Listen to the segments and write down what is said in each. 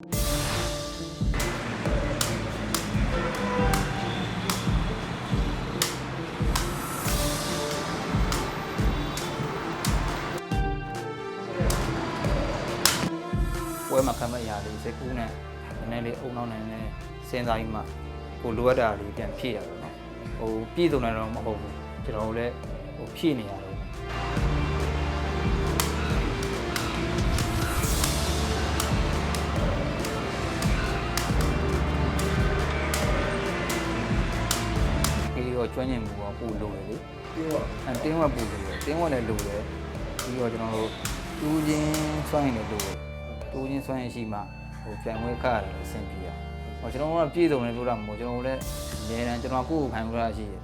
ပွဲမှာခံမဲ့အရာလေးစိတ်ကူးနဲ့နည်းနည်းလေးအုံနောက်နဲ့နည်းနည်းစဉ်းစားပြီးမှကိုလိုအပ်တာလေးပြန်ဖြည့်ရတော့နော်ဟိုပြည့်စုံတယ်တော့မဟုတ်ဘူးကျွန်တော်တို့လည်းဟိုဖြည့်နေရတ ကျွမ်းကျင်မှုကပို့လို့လေပြီးတော့အဲတင်းဝက်ပို့လို့လေတင်းဝက်လည်းလို့လေပြီးတော့ကျွန်တော်တို့တူးချင်းစွမ်းရင်လည်းလို့တူးချင်းစွမ်းရင်ရှိမှဟိုပြန်ဝဲခါရတယ်အဆင်ပြေရဟောကျွန်တော်တို့ကပြည့်စုံတယ်လို့တော့မဟုတ်ကျွန်တော်တို့လည်းအများတန်းကျွန်တော်ကိုယ့်ကိုခံလို့ရရှိတယ်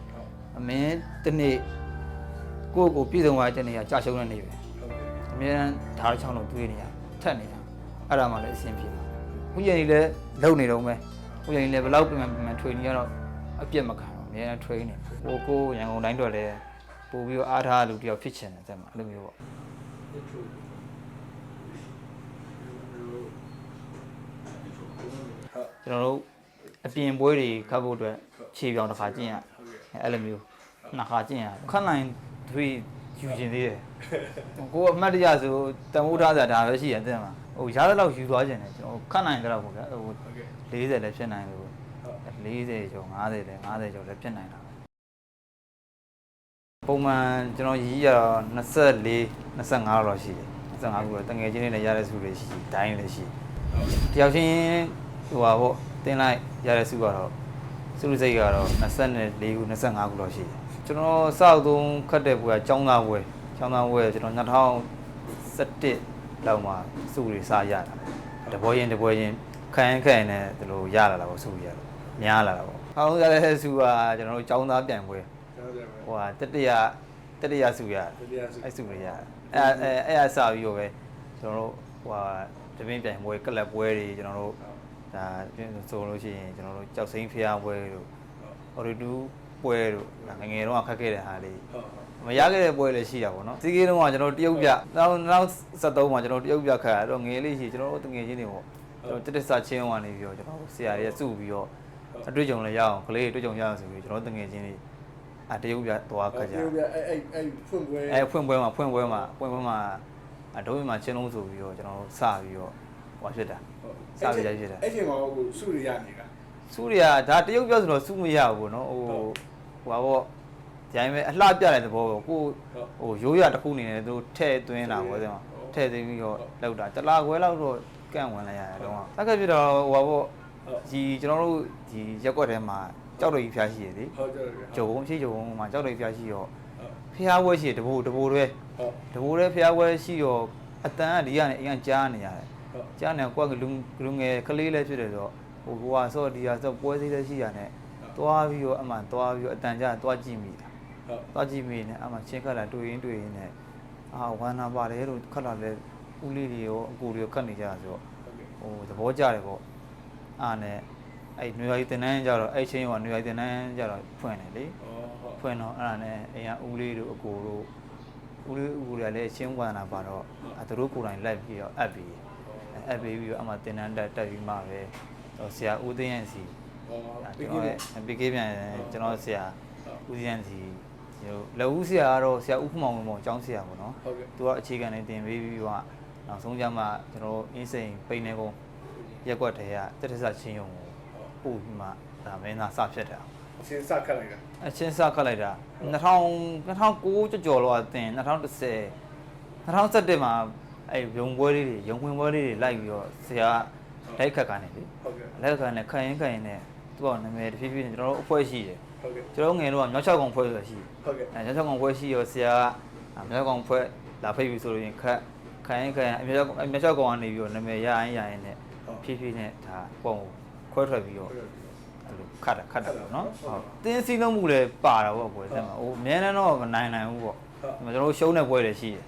အမင်းတစ်နေ့ကိုယ့်ကိုပြည့်စုံသွားတဲ့နေ့ကကြာရှုံးတဲ့နေ့ပဲဟုတ်ကဲ့အများတန်းဓာတ်ချောင်းလုံးတွေးနေရထက်နေရအဲ့ဒါမှလည်းအဆင်ပြေမှာဥယျာဉ်ကြီးလည်းလုံနေတော့မယ်ဥယျာဉ်ကြီးလည်းဘယ်လောက်ပြန်ပြန်ထွေနေရတော့အပြစ်မခံဘူး အများတန်းထွေးနေကိုကိုရန်ကုန်တိုင်းတော့လည်းပို့ပြီးတော့အားထားလူတယောက်ဖြစ်ချင်တယ်တဲ့မှာအဲ့လိုမျိုးပေါ့ကျွန်တော်တို့အပြင်ပွဲတွေခတ်ဖို့အတွက်ခြေပြောင်တစ်ခါကျင့်ရအဲ့လိုမျိုးနှစ်ခါကျင့်ရခတ်နိုင်သူယူကျင်သေးတယ်ကိုကအမှတ်တရဆိုတန်ဖိုးထားစရာဒါပဲရှိရတယ်မှာဟိုရားတဲ့လောက်ယူသွားကျင်တယ်ကျွန်တော်ခတ်နိုင်တဲ့လောက်ပေါ့ဗျာဟိုဟုတ်ကဲ့40လည်းဖြစ်နိုင်လို့ 40ကျော်50လည်း50ကျော်လည်းဖြစ်နိုင်တာပဲပုံမှန်ကျွန်တော်ရီးရတော့24 25လောက်ရှိတယ်25ခုတော့တငယ်ချင်းတွေနဲ့ရတဲ့စုတွေရှိဒိုင်းလည်းရှိတယောက်ချင်းဟိုပါပေါ့တင်းလိုက်ရတဲ့စုကတော့စုလူစိတ်ကတော့24ခု25ခုတော့ရှိတယ်ကျွန်တော်စောက်သုံးခတ်တဲ့ဘွယ်ကចောင်းသားဘွယ်ចောင်းသားဘွယ်ကျွန်တော်2017လောက်မှာစုတွေစားရတာတပွဲရင်တပွဲရင်ခန့်ခန့်နဲ့ဒီလိုရလာတာပေါ့စုရတော့ များလာတာပေါ့အောင်းရတဲ့စုကကျွန်တော်တို့ចောင်းသားပြန်ပွဲကျွန်တော်တို့ဟိုဟာတတရတတရစုရတရားစုအဲ့စုတွေရအဲ့အဲအဲ့အစားပြီးတော့ပဲကျွန်တော်တို့ဟိုဟာတပင်းပြိုင်ပွဲကလပ်ပွဲတွေကျွန်တော်တို့ဒါဆိုလို့ရှိရင်ကျွန်တော်တို့ကြောက်စိမ်းဖျားပွဲတို့အော်ရီတူပွဲတို့ငငယ်တော့ခက်ခဲ့တဲ့ဟာလေးဟုတ်မရခဲ့တဲ့ပွဲလည်းရှိတာပေါ့နော်စီးကေးတုန်းကကျွန်တော်တို့တရုတ်ပြနောက်နောက်73မှာကျွန်တော်တို့တရုတ်ပြခတ်ရတော့ငယ်လေးရှိကျွန်တော်တို့တငယ်ချင်းတွေပေါ့ကျွန်တော်တက်တက်စာချင်းဝင်နေပြီးတော့ကျွန်တော်ဆရာတွေကစုပြီးတော့ အတွေ့အကြုံလည်းရအောင်ကလေးတွေတွေ့ကြုံရအောင်ဆိုပြီးကျွန်တော်တငယ်ချင်းတွေအတရုတ်ပြသွားခတ်ကြအဲ့အဲ့အဲ့ဖွင့်ပွဲအဲဖွင့်ပွဲမှာဖွင့်ပွဲမှာဖွင့်ပွဲမှာအဒိုးမှာချင်းလုံးဆိုပြီးတော့ကျွန်တော်တို့စပြီးတော့ဟောဖြစ်တာစပြီးရိုက်ဖြစ်တာအဲ့ချိန်မှာဟိုစုရရနေတာစုရီကဒါတရုတ်ပြောဆိုတော့စုမရဘူးပေါ့နော်ဟိုဟိုပါပေါ့ဒီတိုင်းပဲအလှပြတဲ့သဘောပေါ့ကိုဟိုရိုးရတစ်ခုအနေနဲ့သူတို့ထဲ့သွင်းတာပေါ့ဒီမှာထဲ့သွင်းပြီးတော့လောက်တာတလားခွဲလောက်တော့ကန့်ဝင်လိုက်ရတယ်တော့တက်ကပြတော့ဟိုပါပေါ့ ဒီကျွန်တော်တို့ဒီရက်ွက်ထဲမှာကြောက်တော်ကြီးဖျားရှိရလေဟုတ်ကြတယ်ဂျုံရှိဂျုံမှာကြောက်တော်ကြီးဖျားရှိရောဖျားဝဲရှိတဘူတဘူတွေဟုတ်တဘိုးလည်းဖျားဝဲရှိတော့အတန်ကဒီကနေအရင်ကြားနေရတယ်ဟုတ်ကြားနေကွာကလူလူငယ်ကလေးလည်းဖြစ်တယ်ဆိုတော့ဟိုဘွာဆော့ဒီဟာဆော့ပွဲစည်းလည်းရှိရတယ်သွားပြီးတော့အမှန်သွားပြီးတော့အတန်ကြားသွားကြည့်မိတာဟုတ်သွားကြည့်မိနေအမှချင်းခက်လာတွေ့ရင်တွေ့ရင်နဲ့အာဝမ်းနာပါတယ်လို့ခက်လာလဲဦးလေးတွေရောအကူတွေရောခက်နေကြတာဆိုတော့ဟုတ်ကဲ့ဟိုသဘောကျတယ်ပေါ့ အားနဲ့အဲ့နွေရာကြီးတင်တန်းကြတော့အဲ့ချင်းကနွေရာကြီးတင်တန်းကြတော့ဖွင့်တယ်လေအော်ဟုတ်ဖွင့်တော့အဲ့ဒါနဲ့အိမ်ကဦးလေးတို့အကိုတို့ဦးလေးဦးတွေကလည်းအချင်းဝါနာပါတော့အဲသူတို့ကိုယ်တိုင်လိုက်ပြီးတော့အပ်ပြီးအပ်ပြီးပြီးတော့အမှတင်တန်းတက်တက်ပြီးမှပဲတော့ဆရာဦးသိန်းရန်စီအော်အဲပြီးကျွန်ပြီတော်ရဲ့ PK ပြန်ကျွန်တော်ဆရာဦးသိန်းရန်စီကျွန်တော်လက်ဦးဆရာကတော့ဆရာဦးဖမောင်မောင်ကျောင်းဆရာပေါ့နော်ဟုတ်ကဲ့သူကအခြေခံနေတင်ပြီးပြီးတော့နောက်ဆုံးကြမှာကျွန်တော်အင်းစိန်ပိန်းနေကုန် ရက်ကွက်ထဲကတက်တဆချင်းယုံကိုပို့ပြီးမှဒါမင်းသားစဖြစ်တာအရှင်းစခတ်လိုက်တာအချင်းစခတ်လိုက်တာ2000 2009ကြော်ကြော်လောအတင်2010 2017မှာအဲ့ရုံပွဲလေးတွေရုံဝင်ပွဲလေးတွေလိုက်ပြီးတော့ဆရာတိုက်ခတ်ကနေလေဟုတ်ကဲ့လက်ခတ်နဲ့ခိုင်ရင်ခိုင်ရင်နဲ့သူကနာမည်တစ်ဖြည်းဖြည်းနဲ့ကျွန်တော်တို့အဖွဲ့ရှိတယ်ဟုတ်ကဲ့ကျွန်တော်ငယ်တော့မြောက်ချောက်ကောင်ဖွဲ့ဆိုတာရှိတယ်ဟုတ်ကဲ့အဲမြောက်ချောက်ကောင်ဖွဲ့ရှိရောဆရာကမြောက်ချောက်ကောင်ဖွဲ့လာဖိတ်ပြီးဆိုလို့ရင်ခတ်ခိုင်ရင်ခိုင်ရင်အမြောက်မြောက်ချောက်ကောင်ကနေပြီးတော့နာမည်ရရင်ရရင်နဲ့ ဖြည်းဖြည်းနဲ့ဒါပုံခွဲထွက်ပြီးတော့အဲ့လိုခတ်တာခတ်တာပေါ့နော်ဟုတ်တင်းစီးလုံးမှုလည်းပါတာပေါ့ကွယ်ဆက်မှာဟိုအများနဲ့တော့မနိုင်နိုင်ဘူးပေါ့ကျွန်တော်တို့ရှုံးတဲ့ပွဲတွေရှိတယ်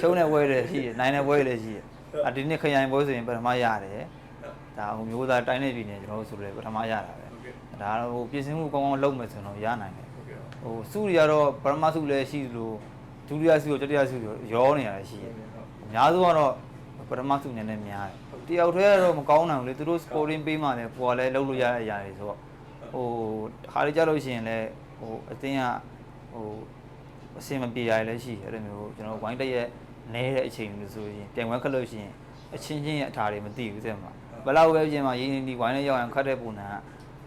ရှုံးတဲ့ပွဲတွေရှိတယ်နိုင်တဲ့ပွဲတွေရှိတယ်အဒီနေ့ခရိုင်ပွဲဆိုရင်ပထမရတယ်ဒါဟိုမျိုးသားတိုင်းနေပြည်နယ်ကျွန်တော်တို့ဆိုလည်းပထမရတာပဲဟုတ်ကဲ့ဒါတော့ဟိုပြင်ဆင်မှုကောင်းကောင်းလုပ်မယ်ဆိုတော့ရနိုင်တယ်ဟုတ်ကဲ့ဟိုစုတွေကတော့ပထမစုလည်းရှိသလိုဒုတိယစုရောတတိယစုရောရောနေရတယ်ရှိတယ်အများစုကတော့ပထမစုနည်းနည်းများတယ်ဟု တ်တယောက်တည်းကတော့မကောင်းနိုင်ဘူးလေသူတို့ sporting ပေးမှလည်းကိုကလည်းလုပ်လို့ရတဲ့အရာတွေဆိုတော့ဟိုခါလေးကြလို့ရှိရင်လည်းဟိုအတင်းကဟိုအစင်မပြေရလည်းရှိတယ်အဲ့လိုမျိုးကျွန်တော်ဝိုင်းတက်ရဲ့နဲတဲ့အချိန်မျိုးဆိုရင်ပြန်ဝဲခက်လို့ရှိရင်အချင်းချင်းရဲ့အထာတွေမသိဘူးတဲ့မှာဘယ်လောက်ပဲပြင်မှာရင်းနေဒီဝိုင်းနဲ့ရောက်ရင်ခတ်တဲ့ပုံစံက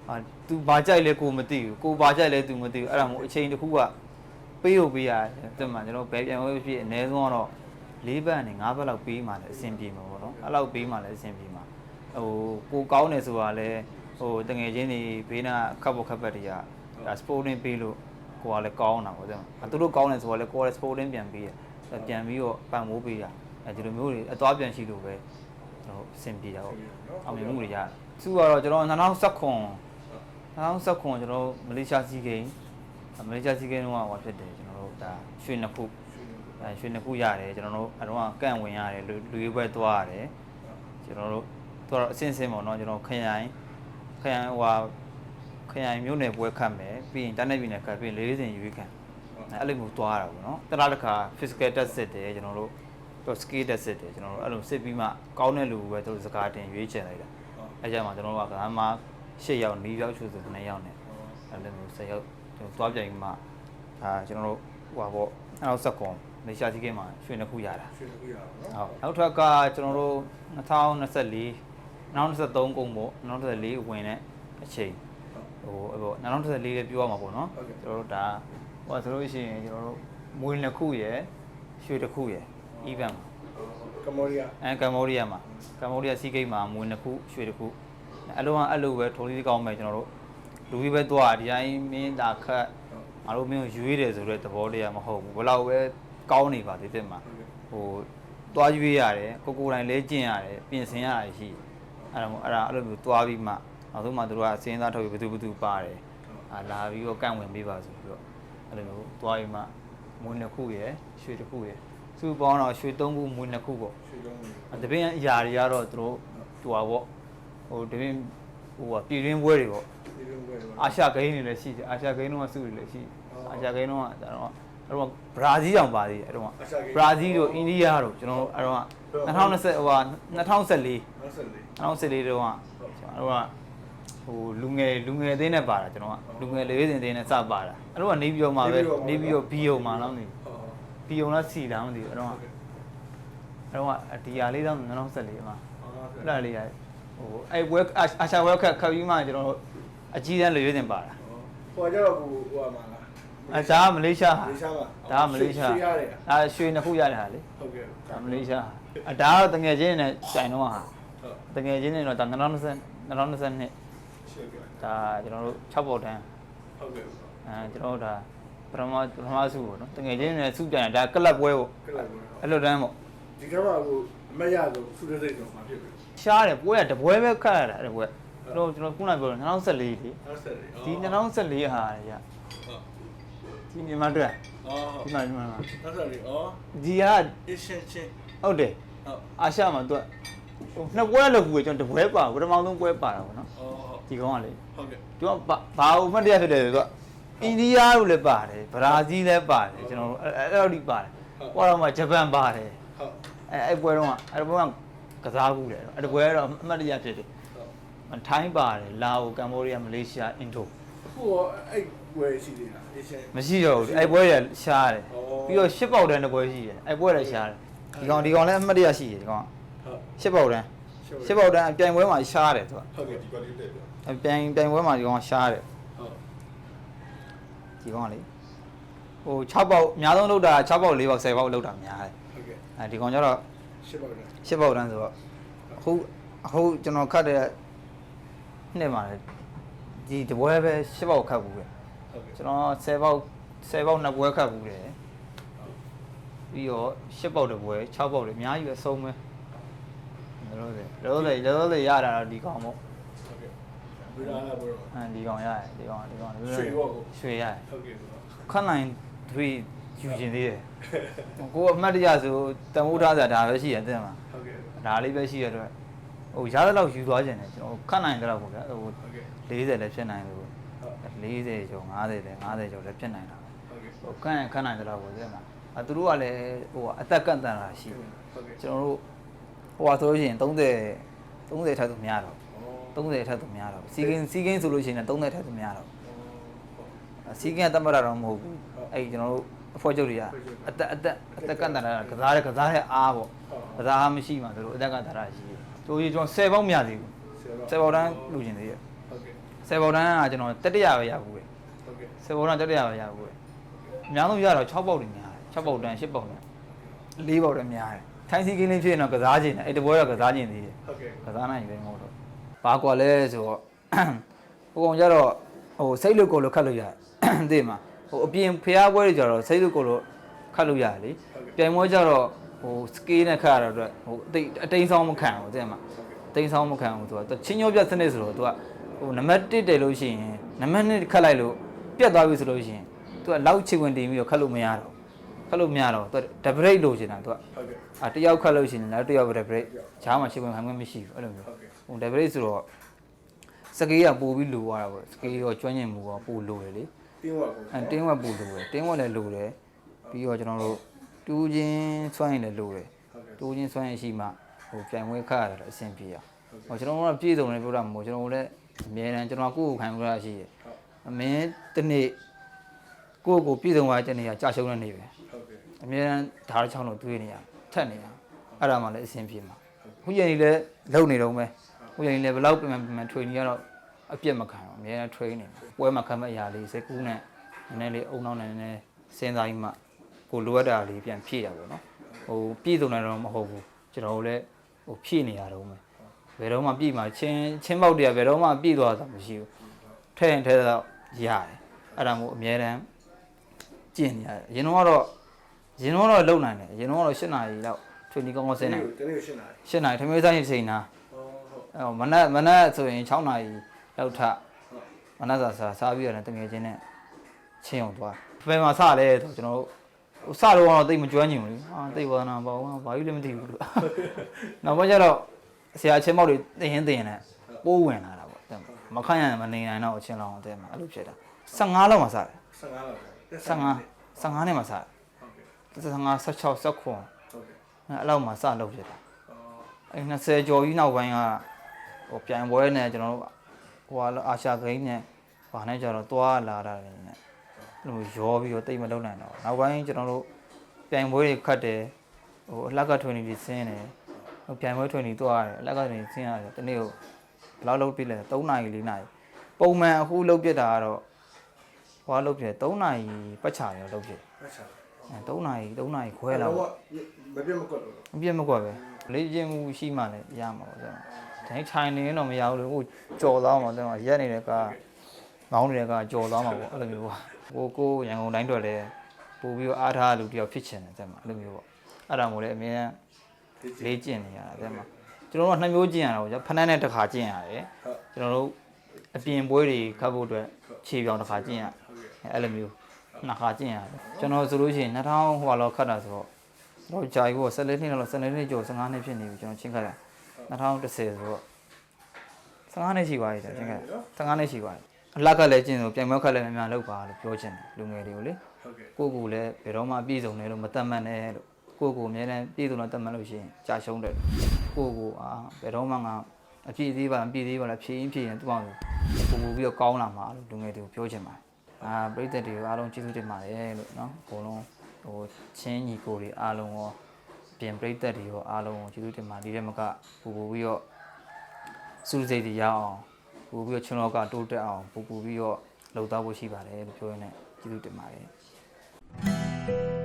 အာ तू ဘာကြိုက်လဲကိုမသိဘူးကိုဘာကြိုက်လဲ तू မသိဘူးအဲ့ဒါမို့အချိန်တစ်ခုကပေးဖို့ပေးရတယ်တဲ့မှာကျွန်တော်ဘယ်ပြန်ဝဲဖြစ်အနည်းဆုံးကတော့ လေးဘက်နဲ့ငါးဘက်လောက်ပေးမှလည်းအဆင်ပြေမှာပေါ့နော်အဲ့လောက်ပေးမှလည်းအဆင်ပြေမှာဟိုကိုကောင်းနေဆိုတာလည်းဟိုတငယ်ချင်းတွေဘေးနာခပ်ဖို့ခပ်ဘက်တွေကဒါ sporting ပေးလို့ကိုကလည်းကောင်းတာပေါ့တဲ့။သူတို့ကောင်းနေဆိုတာလည်းကိုကလည်း sporting ပြန်ပေးရ။ပြန်ပြီးတော့ပံ့ပိုးပေးရ။အဲဒီလိုမျိုးတွေအသွားပြန်ရှိလို့ပဲကျွန်တော်အဆင်ပြေတာပေါ့။အောင်မြင်မှုတွေရတယ်။သူကတော့ကျွန်တော်2019 2019ကျွန်တော်မလေးရှားစီးဂိမ်းမလေးရှားစီးဂိမ်းတော့ဟောဖြစ်တယ်ကျွန်တော်တို့ဒါရွှေနှစ်ခု အဲရွှေနှစ်ခုရတယ်ကျွန်တော်တို့အတော့ကန့်ဝင်ရတယ်လူလူရွေးပွဲသွားရတယ်ကျွန်တော်တို့တော့အစင်းစင်းပေါ့နော်ကျွန်တော်ခရိုင်ခရိုင်ဟိုဟာခရိုင်မြို့နယ်ပွဲခတ်မယ်ပြီးရင်တန်းနေပြည်နယ်ခတ်ပြီးလေးစင်ရွေးခံအဲအဲ့လိုမျိုးသွားတာပေါ့နော်တလားတစ်ခါ physical test စစ်တယ်ကျွန်တော်တို့တော့ skill test စစ်တယ်ကျွန်တော်တို့အဲ့လိုစစ်ပြီးမှကောင်းတဲ့လူပဲသူတို့စကားတင်ရွေးချယ်လိုက်တာအဲ့ကြမှာကျွန်တော်တို့ကကမှ၈ရောက်၄ရောက်ချို့ဆို9ရောက်နဲ့အဲ့လိုမျိုးဆက်ရောက်ကျွန်တော်သွားပြန်ပြီးမှဒါကျွန်တော်တို့ဟိုပါပေါ့အဲ့တော့စက်ကွန် မေရှာစီကင်းမှာရွှေနှစ်ခုရတာရွှေကူရအောင်နော်ဟုတ်နောက်ထပ်ကကျွန်တော်တို့2024 2023ကုန်ပေါ့2024ဝင်တဲ့အချိန်ဟိုအဲ့ပေါ့2024လေးပြောရမှာပေါ့နော်ကျွန်တော်တို့ဒါဟိုဆိုလို့ရှိရင်ကျွန်တော်တို့မွေးနှစ်ခုရယ်ရွှေတစ်ခုရယ် event မှာကမ္ဘောဒီးယားအဲကမ္ဘောဒီးယားမှာကမ္ဘောဒီးယားစီးဂိတ်မှာမွေးနှစ်ခုရွှေတစ်ခုအဲ့လိုကအဲ့လိုပဲထိုးလေးကောင်းမယ်ကျွန်တော်တို့လူကြီးပဲသွားဒီတိုင်းမင်းဒါခတ်ငါတို့မင်းကိုရွေးတယ်ဆိုတော့သဘောတရားမဟုတ်ဘူးဘယ်လောက်ပဲ ကောင်းနေပါသေးတယ်မှာဟိုသွားရွေးရတယ်ကိုကိုယ်တိုင်လဲကျင့်ရတယ်ပြင်ဆင်ရတယ်ရှိအဲ့ဒါမို့အဲ့ဒါအဲ့လိုမျိုးသွားပြီးမှနောက်ဆုံးမှသူတို့ကစဉ်းစားထုတ်ပြီးဘယ်သူဘယ်သူပါတယ်အာလာပြီးတော့ကန့်ဝင်ပေးပါဆိုပြီးတော့အဲ့လိုမျိုးသွားပြီးမှမွေးနှစ်ခုရယ်ရွှေတစ်ခုရယ်စုပေါင်းတော့ရွှေသုံးခုမွေးနှစ်ခုပေါ့ရွှေလုံးဝင်အတပင်းအရာတွေကတော့သူတို့ဟိုပါပေါ့ဟိုတပင်းဟိုကပြည်ရင်းပွဲတွေပေါ့ဒီလိုပဲတော့အာရှဂိမ်းတွေလည်းရှိတယ်အာရှဂိမ်းတော့စုတွေလည်းရှိအာရှဂိမ်းတော့အဲ့တော့ အဲ့တော့ဘရာဇီးတောင်ပါသေးတယ်အဲ့တော့ဘရာဇီးတို့အိန္ဒိယတို့ကျွန်တော်အဲ့တော့2020ဟို2014နောက်ဆက်လေး2014တုန်းကကျွန်တော်တို့ကဟိုလူငယ်လူငယ်အသေးနဲ့ပါတာကျွန်တော်ကလူငယ်လေးစင်သေးနဲ့စပါတာအဲ့တော့ကနေပြီးတော့မှပဲနေပြီးတော့ဘီယုံမှာတော့နေဟောဘီယုံလားစီလားမသိဘူးအဲ့တော့အဲ့တော့ဒီဟာလေးတော့2014မှာအဲ့ဒါလေးရဟိုအဲ့ဝက်အာရှာဝက်ခတ်ခတ်ပြီးမှကျွန်တော်တို့အကြီးတန်းလူရွေးတင်ပါတာဟိုကြတော့ဟိုဟိုမှာလား အဲဒါကမလေးရှားမလေးရှားပါဒါကမလေးရှားရွှေရတယ်ဒါရွှေနှစ်ခုရတဲ့ဟာလေဟုတ်ကဲ့ဒါမလေးရှားအဒါကတော့တငယ်ချင်းနဲ့တိုင်တော့ဟာဟုတ်တငယ်ချင်းနဲ့တော့ဒါ2020 2022ရှေ့ကဒါကျွန်တော်တို့6ပေါက်တန်းဟုတ်ကဲ့အဲကျွန်တော်တို့ဒါပထမပထမစုပေါ့နော်တငယ်ချင်းနဲ့စုပြန်တယ်ဒါကလပ်ပွဲပေါ့ကလပ်ကအဲ့လိုတန်းပေါ့ဒီကမှာဟိုအမရဆိုစုတဲ့စိတ်တော့မှာဖြစ်ပြီရှားတယ်ပွဲကတပွဲပဲခတ်ရတာအဲ့ပွဲကျွန်တော်ကျွန်တော်ခုနကပြောတယ်2014လေနောက်ဆက်လေးဒီ2014ဟာရဟုတ် ဒီမြန်မာအတွက်အော်ဒီမှာဒီမှာနောက်ဆက်လေးအော်ဒီကအရှင်းချင်းဟုတ်တယ်ဟုတ်အာရှမှာသူကဟိုနှစ်ပွဲလောက်ကူပဲကျွန်တော်တပွဲပါပထမဆုံးပွဲပါတာပေါ့နော်အော်ဒီကောင်ကလေဟုတ်ကဲ့သူကဘာဘာအမှတ်တရဖြစ်တယ်ဆိုတော့အိန္ဒိယတို့လည်းပါတယ်ဘရာဇီးလည်းပါတယ်ကျွန်တော်တို့အဲ့အဲ့လိုဒီပါတယ်ဟောတော့မှဂျပန်ပါတယ်ဟုတ်အဲ့အဲ့ပွဲတော့ကအဲ့ပွဲကကစားဘူးတယ်အဲ့ပွဲတော့အမှတ်တရဖြစ်တယ်ဟုတ်ထိုင်းပါတယ်လာအိုကမ္ဘောဒီးယားမလေးရှားအင်ဒိုအခုရောအဲ့ ဝယ်ရှိသေးလားအရှင်းမရှိတော့ဘူးအဲ့ပွဲရရှားတယ်ဩပြီးတော့ရှစ်ပေါက်တန်းတစ်ပွဲရှိတယ်အဲ့ပွဲလည်းရှားတယ်ဒီကောင်ဒီကောင်လည်းအမှတ်တရရှိတယ်ဒီကောင်ကဟုတ်ရှစ်ပေါက်တန်းရှစ်ပေါက်တန်းအပြိုင်ပွဲမှာရှားတယ်သူကဟုတ်ကဲ့ဒီကွက်လေးတက်ပြအပြိုင်ပြိုင်ပွဲမှာဒီကောင်ကရှားတယ်ဟုတ်ဒီကောင်ကလေဟို6ပေါက်အများဆုံးလောက်တာ6ပေါက်4ပေါက်10ပေါက်လောက်တာများတယ်ဟုတ်ကဲ့အဲဒီကောင်ကျတော့ရှင်းပါဦးလား10ပေါက်တန်းဆိုတော့အခုအခုကျွန်တော်ခတ်တဲ့နှစ်မှာလေဒီတပွဲပဲ10ပေါက်ခတ်ဘူးပဲဟုတ် ကဲ့ကျွန်တော်10ပေါက်10ပေါက်နှစ်ပွဲခတ်ဘူးတယ်ပြီးတော့10ပေါက်တစ်ပွဲ6ပေါက်လေအများကြီးပဲအဆုံးပဲလောလောဆယ်လောဆယ်လောဆယ်ရတာတော့ဒီကောင်ပေါ့ဟုတ်ကဲ့ဘယ်လာဘောအဲဒီကောင်ရတယ်ဒီကောင်ဒီကောင်ရွှေရောကိုရွှေရတယ်ဟုတ်ကဲ့ခန့်နိုင်တွေယူခြင်းသေးတယ်ကိုကအမှတ်တရဆိုတမိုးထားတာဒါပဲရှိရတယ်တဲ့မှာဟုတ်ကဲ့ဒါလေးပဲရှိရတော့ဟိုရတဲ့လောက်ယူသွားခြင်းတယ်ကျွန်တော်ခန့်နိုင်တဲ့လောက်ပေါ့ဗျာဟိုဟုတ်ကဲ့40လည်းဖြစ်နိုင်တယ်ပေါ့ဟုတ် 40ကျော်50လည်း50ကျော်လည်းဖြစ်နိုင်တာပဲဟုတ်ကဲ့ဟိုခန့်ရင်ခန့်နိုင်တဲ့လောက်ပေါ့တဲ့မှာအဲသူတို့ကလည်းဟိုအသက်ကန့်တန်တာရှိတယ်ဟုတ်ကဲ့ကျွန်တော်တို့ဟိုဟာဆိုလို့ရှိရင်30 30ထက်သူများတော့30ထက်သူများတော့စီကင်းစီကင်းဆိုလို့ရှိရင်30ထက်သူများတော့စီကင်းကတတ်မှတ်တာတော့မဟုတ်ဘူးအဲ့ကျွန်တော်တို့အဖွဲချုပ်တွေကအသက်အသက်အသက်ကန့်တန်တာကစားတဲ့ကစားတဲ့အားပေါ့ကစားအားမရှိမှသူတို့အသက်ကန့်တန်တာရှိတယ်တို့ကြီးကျွန်တော်10ပေါက်မရသေးဘူး10ပေါက်တန်းလူကျင်သေးရဲ့ ဟုတ်ကဲ့10ပေါက်တန်းကကျွန်တော်တတိယပဲရဘူးလေဟုတ်ကဲ့10ပေါက်တန်းတတိယပဲရဘူးလေအများဆုံးရတော့6ပေါက်တွေများတယ်6ပေါက်တန်း10ပေါက်တန်း4ပေါက်တန်းများတယ်ထိုင်းစီကင်းလေးဖြစ်ရင်တော့ကစားခြင်းတယ်အဲ့တပွဲတော့ကစားခြင်းသေးတယ်ဟုတ်ကဲ့ကစားနိုင်ပဲမဟုတ်တော့ဘာကွာလဲဆိုတော့ဟိုကောင်ကြတော့ဟိုစိတ်လို့ကိုယ်လို့ခတ်လို့ရတယ်သိမှာဟိုအပြင်ဖျားပွဲတွေကြတော့စိတ်လို့ကိုယ်လို့ခတ်လို့ရတယ်လေပြိုင်ပွဲကြတော့ဟိုစကေးနဲ့ခတ်ရတော့အတွက်ဟိုအတိတ်အတိန်ဆောင်မခံဘူးသိမှာအတိန်ဆောင်မခံဘူးသူကသူချင်းညောပြစနစ်ဆိုတော့သူက ဟိုနံပါတ်1တယ်လို့ရှိရင်နံပါတ်2ခတ်လိုက်လို့ပြတ်သွားပြီဆိုလို့ရှိရင်သူကလောက်ချစ်ဝင်တင်ပြီးတော့ခတ်လို့မရတော့ခတ်လို့မရတော့သူကဒဘရိတ်လိုချင်တာသူကဟုတ်ကဲ့အာတယောက်ခတ်လို့ရှိရင်လည်းတယောက်ပဲ break ဂျားမှာရှိဝင်ခံခွင့်မရှိဘူးအဲ့လိုမျိုးဟုတ်ကဲ့ဟို break ဆိုတော့စကေးကပို့ပြီးလိုသွားတာပေါ့စကေးရောကျွမ်းကျင်မှုရောပို့လိုတယ်လေတင်းဝါကိုအဲတင်းဝက်ပို့လိုတယ်တင်းဝက်လည်းလိုတယ်ပြီးတော့ကျွန်တော်တို့တူးချင်းစွမ်းရင်လည်းလိုတယ်ဟုတ်ကဲ့တူးချင်းစွမ်းရင်ရှိမှဟိုပြိုင်ပွဲခတ်ရတယ်အဆင်ပြေအောင်ဟိုကျွန်တော်တို့ကပြည့်စုံတယ်ပြောတာမဟုတ်ကျွန်တော်တို့လည်း အမြဲတမ်းကျွန်တော်ကကိုယ့်ကိုခံရတာရှိတယ်အမင်းတစ်နေ့ကိုယ့်ကိုပြည့်စုံသွားတဲ့နေ့ကကြာရှုံးတဲ့နေ့ပဲဟုတ်ကဲ့အများရန်ဓာတ်ချောင်းလို့တွေးနေရထက်နေရအဲ့ဒါမှလည်းအဆင်ပြေမှာခုချိန်ကြီးလည်းလုံနေတော့မယ်ခုချိန်ကြီးလည်းဘယ်လောက်ပြန်ပြန်ထွေနေရတော့အပြက်မခံတော့အများရန်ထွေးနေပွဲမှာခံမဲ့အရာလေးစကူးနဲ့နည်းနည်းလေးအုံနောက်နဲ့နည်းနည်းစဉ်းစားပြီးမှကိုလိုအပ်တာလေးပြန်ဖြည့်ရပါတော့နော်ဟိုပြည့်စုံတယ်တော့မဟုတ်ဘူးကျွန်တော်တို့လည်းဟိုဖြည့်နေရတော့မယ် ဘယ်တော့မှပြည့်မှာချင်းချင်းပေါက်တည်းကဘယ်တော့မှပြည့်သွားတာမရှိဘူးထဲရင်ထဲတော့ရတယ်အဲ့ဒါမို့အများရန်ကျင့်နေရတယ်အရင်တော့ရင်တော့တော့လုံနိုင်တယ်ရင်တော့တော့၈နာရီလောက်ထွေနီကောင်းကောင်းဆင်းနိုင်တနေ့ကိုရှင်းလာတယ်၈နာရီထမင်းစားရင်ချိန်နာဟောဟုတ်အဲမနက်မနက်ဆိုရင်6နာရီလောက်ထမနက်စာစားစားပြီးရတယ်တငယ်ချင်းနဲ့ချင်းအောင်သွားဘယ်မှာစလဲဆိုကျွန်တော်တို့ဟိုစတော့တော့တိတ်မကျွမ်းကျင်ဘူးလေအာတိတ်ဝါနာပေါ့ဘာဘာကြီးလည်းမသိဘူးလို့နောက်ပိုင်းကျတော့ ဆရာချင်းမောက်တွေတင်ရင်တင်ရင်လည်းပိုးဝင်လာတာပေါ့တဲ့မခန့်ရမနေနိုင်တော့အချင်းလောင်းတဲ့မှာအဲ့လိုဖြစ်တာ15လောက်မှစတယ်15လောက်15 15နဲ့မှစတယ်ဟုတ်ကဲ့15 16 19ဟုတ်ကဲ့အဲ့လောက်မှစလုပ်ဖြစ်တာအော်အဲ20ကျော်ကြီးနောက်ပိုင်းကဟိုပြိုင်ပွဲနဲ့ကျွန်တော်တို့ဟိုဟာအာရှဂိမ်းနဲ့ဘာနဲ့ကြတော့သွားလာတာနေနဲ့အဲ့လိုရောပြီးတော့တိတ်မလုံးနိုင်တော့နောက်ပိုင်းကျွန်တော်တို့ပြိုင်ပွဲတွေခတ်တယ်ဟိုအလက်ကထွင်နေပြီးဆင်းတယ်ဟို ပြိုင်ပွဲထွင်နေသွားတယ်အလက်ကထွင်နေဆင်းရတယ်တနေ့ကိုဘယ်လောက်လုပ်ပြလဲ3နာရီ4နာရီပုံမှန်အခုလုပ်ပြတာကတော့ဟိုကလုပ်ပြ3နာရီပတ်ချာရောလုပ်ပြအချာအဲ3နာရီ3နာရီခွဲလောက်တော့မပြတ်မကွက်လို့မပြတ်မကွက်ပဲလေ့ကျင့်မှုရှိမှလည်းရမှာပေါ့ကျွန်တော်တိုင်းထိုင်နေရင်တော့မရဘူးလေဟိုကြော်သွားမှာကျွန်တော်ရက်နေတဲ့ကမောင်းနေတဲ့ကကြော်သွားမှာပေါ့အဲ့လိုမျိုးပေါ့ကိုကိုရန်ကုန်တိုင်းတော့လည်းပို့ပြီးတော့အားထားလူတယောက်ဖြစ်ချင်တယ်တဲ့မှာအဲ့လိုမျိုးပေါ့အဲ့ဒါမို့လည်းအမြဲတမ်း လေ့ကျင့်နေရတာတဲ့မှာကျွန်တော်တို့ကနှစ်မျိုးကျင့်ရတာပေါ့ဖနက်နဲ့တစ်ခါကျင့်ရတယ်ဟုတ်ကျွန်တော်တို့အပြင်ပွဲတွေခတ်ဖို့အတွက်ခြေပြောင်တစ်ခါကျင့်ရဟုတ်ကဲ့အဲ့လိုမျိုးနှစ်ခါကျင့်ရတယ်ကျွန်တော်ဆိုလို့ရှိရင်2000ဟိုလောက်ခတ်တာဆိုတော့တော့ကြာပြီပေါ့14နှစ်လောက်14နှစ်ကျော်15နှစ်ဖြစ်နေပြီကျွန်တော်ချင်းခတ်တာ2010ဆိုတော့15နှစ်ရှိပါပြီချင်းခတ်15နှစ်ရှိပါပြီအလက်ကလည်းကျင့်ဆိုပြန်မခတ်လည်းများများလောက်ပါလို့ပြောချင်တယ်လူငယ်တွေကိုလေဟုတ်ကဲ့ကိုယ့်ကိုယ်လည်းဘယ်တော့မှပြည့်စုံတယ်လို့မတတ်မှတ်နဲ့လို့ ကိုယ့်ကိုယ်အများနဲ့ပြည့်စုံတော့တတ်မှတ်လို့ရှိရင်ကြာရှုံးတယ်ကိုယ့်ကိုယ်အာဘယ်တော့မှငါအပြည့်သေးပါမပြည့်သေးပါလားဖြည့်ရင်ဖြည့်ရင်သူ့အောင်ပုံမူပြီးတော့ကောင်းလာမှာလို့လူငယ်တွေကိုပြောချင်ပါတယ်အာပြိသက်တွေကိုအားလုံးကျေးဇူးတင်ပါတယ်လို့နော်အကုန်လုံးဟိုချင်းညီကိုတွေအားလုံးရောပြင်ပြိသက်တွေရောအားလုံးကိုကျေးဇူးတင်ပါတယ်ဒီထဲမှာကပူပူပြီးတော့စူးစိတ်တွေရအောင်ပူပြီးတော့ချင်းလောကတိုးတက်အောင်ပူပူပြီးတော့လှုပ်သားဖို့ရှိပါတယ်လို့ပြောရင်းနဲ့ကျေးဇူးတင်ပါတယ်